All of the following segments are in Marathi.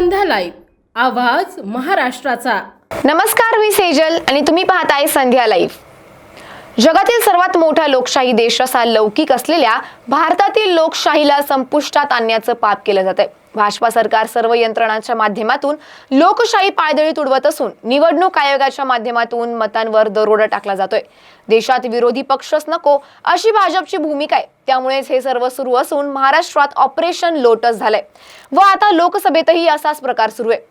संध्या लाईव्ह आवाज महाराष्ट्राचा. नमस्कार मी सेजल आणि तुम्ही पाहताय संध्या लाईव्ह. जगातील सर्वात मोठा लोकशाही देश असा लौकिक असलेल्या भारतातील लोकशाहीला संपुष्टात आणण्याचं पाप केलं जात आहे भाजपा सरकार सर्व यंत्रणांच्या माध्यमातून लोकशाही पायदळी तुडवत असून निवडणूक आयोगाच्या माध्यमातून मतांवर दरोडा टाकला जातोय. देशात विरोधी पक्षच नको अशी भाजपची भूमिका आहे. त्यामुळेच हे सर्व सुरू असून महाराष्ट्रात ऑपरेशन लोटस झालंय. व आता लोकसभेतही असाच प्रकार सुरू आहे.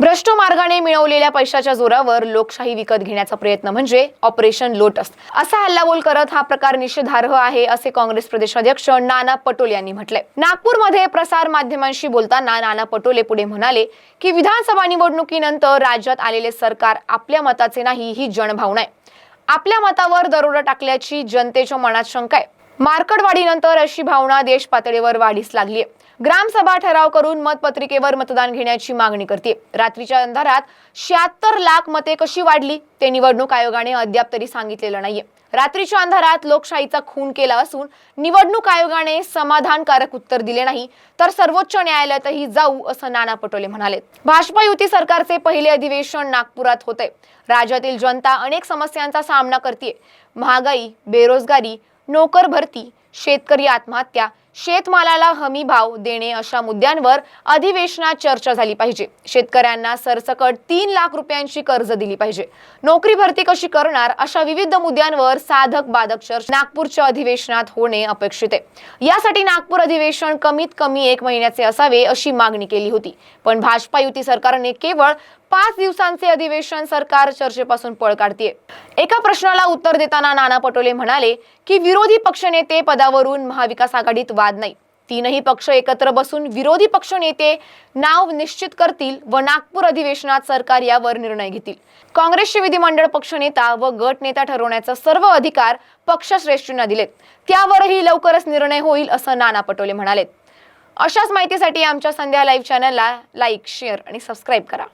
भ्रष्ट मार्गाने मिळवलेल्या पैशाच्या जोरावर लोकशाही विकत घेण्याचा प्रयत्न म्हणजे ऑपरेशन लोटस. असा हल्लाबोल करत हा प्रकार निषेधार्ह आहे असे काँग्रेस प्रदेशाध्यक्ष नाना पटोले यांनी म्हटलंय. नागपूरमध्ये प्रसार माध्यमांशी बोलताना नाना पटोले पुढे म्हणाले की विधानसभा निवडणुकीनंतर राज्यात आलेले सरकार आपल्या मताचे नाही ही जनभावना आहे. आपल्या मतावर दरोडा टाकल्याची जनतेच्या मनात शंका आहे. मार्कडवाढीनंतर अशी भावना देश पातळीवर वाढीस लागली ग्रामसभा ठराव करून मतपत्रिकेवर मतदान घेण्याची मागणी करते रात्रीच्या अंधारात शहात्तर लाख मते कशी वाढली ते निवडणूक आयोगाने अद्याप तरी सांगितलेलं नाहीये. रात्रीच्या अंधारात लोकशाहीचा खून केला असून निवडणूक आयोगाने समाधानकारक उत्तर दिले नाही तर सर्वोच्च न्यायालयातही जाऊ असं नाना पटोले म्हणाले. भाजपा युती सरकारचे पहिले अधिवेशन नागपुरात होते राज्यातील जनता अनेक समस्यांचा सामना करते महागाई बेरोजगारी नोकर भरती शेतकरी आत्महत्या शेतमालाला हमी भाव देणे अशा मुद्द्यांवर अधिवेशनात चर्चा झाली पाहिजे. शेतकऱ्यांना सरसकट तीन लाख रुपयांची कर्ज दिली पाहिजे. नोकरी भरती कशी करणार अशा विविध मुद्द्यांवर साधक बाधक चर्चा नागपूरच्या अधिवेशनात होणे अपेक्षित आहे. यासाठी नागपूर अधिवेशन कमीत कमी एक महिन्याचे असावे अशी मागणी केली होती. पण भाजपा युती सरकारने केवळ पाच दिवसांचे अधिवेशन सरकार चर्चेपासून पळ काढते एका प्रश्नाला उत्तर देताना नाना पटोले म्हणाले की विरोधी पक्षनेते पदावरून महाविकास आघाडीत वाद नाही. तीनही पक्ष एकत्र बसून विरोधी पक्ष नेते नाव निश्चित करतील व नागपूर अधिवेशनात सरकार यावर निर्णय घेतील. काँग्रेसचे विधिमंडळ पक्षनेता व गट नेता ठरवण्याचा सर्व अधिकार पक्षश्रेष्ठींना दिलेत. त्यावरही लवकरच निर्णय होईल असं नाना पटोले म्हणालेत. अशाच माहितीसाठी आमच्या संध्या लाईव्ह चॅनलला लाईक शेअर आणि सबस्क्राईब करा.